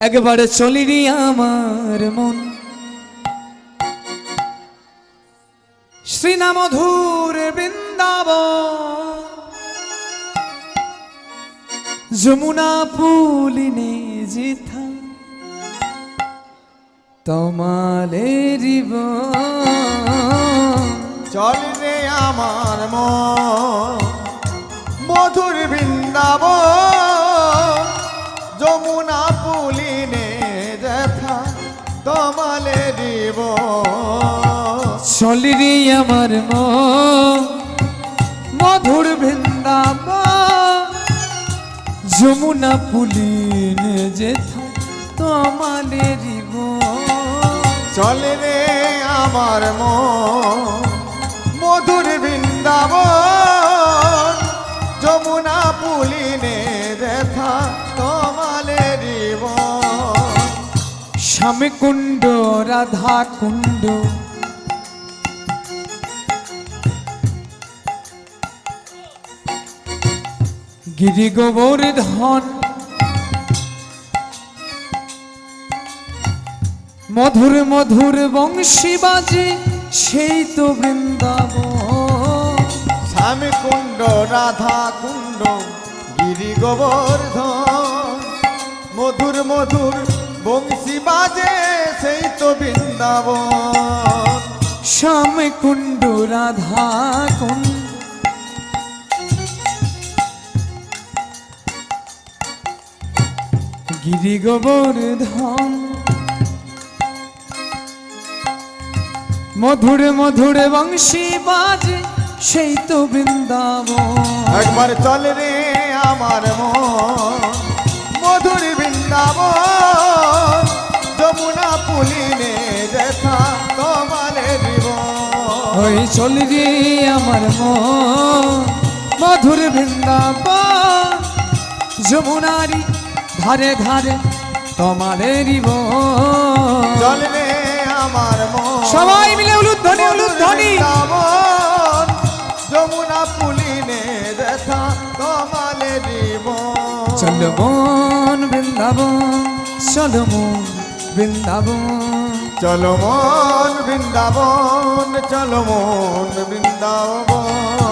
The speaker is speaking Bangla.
একবার চলিরি আমার মন। শ্রীনামধুর বৃন্দাব যমুনা পুলিনে জিথা তোমালে রিব চল রে আমার মন, মধুর বৃন্দাব চলিরি আমার মধুর বৃন্দাব যমুনা পুলিনে যেথা তোমালে রিব চল রে আমার মধুর বৃন্দাব যমুনা পুলিনে দেখা স্বামী কুণ্ড রাধা কুণ্ড গিরি গোবর ধন। মধুর মধুর বংশী বাজে সেই তো বৃন্দাবন। স্বামী কুণ্ড রাধা কুণ্ড গিরি গোবর্ধন মধুর মধুর বংশী বাজে সেই তো বৃন্দাবন। শ্যাম কুণ্ড রাধা কুণ্ড। গিরি গোবর্ধন মধুর মধুর বংশী বাজে সেই তো বৃন্দাবন। একবার চল রে আমার মন মধুর বৃন্দাবন। যমুনা পুলিনে দেখা দিব ওই চল রে আমার মন মধুর বৃন্দাবন। যমুনারি ধারে ধারে তোমাদের চল রে আমার মন। সবাই মিলে উলুধ্বনি উলুধ্বনি। বৃন্দাবন যমুনা পুলিনে দেখা তোমালে দিব চল মন বৃন্দাবন চল মন বৃন্দাবন। চলো মন বৃন্দাবন চলো মন বৃন্দাবন।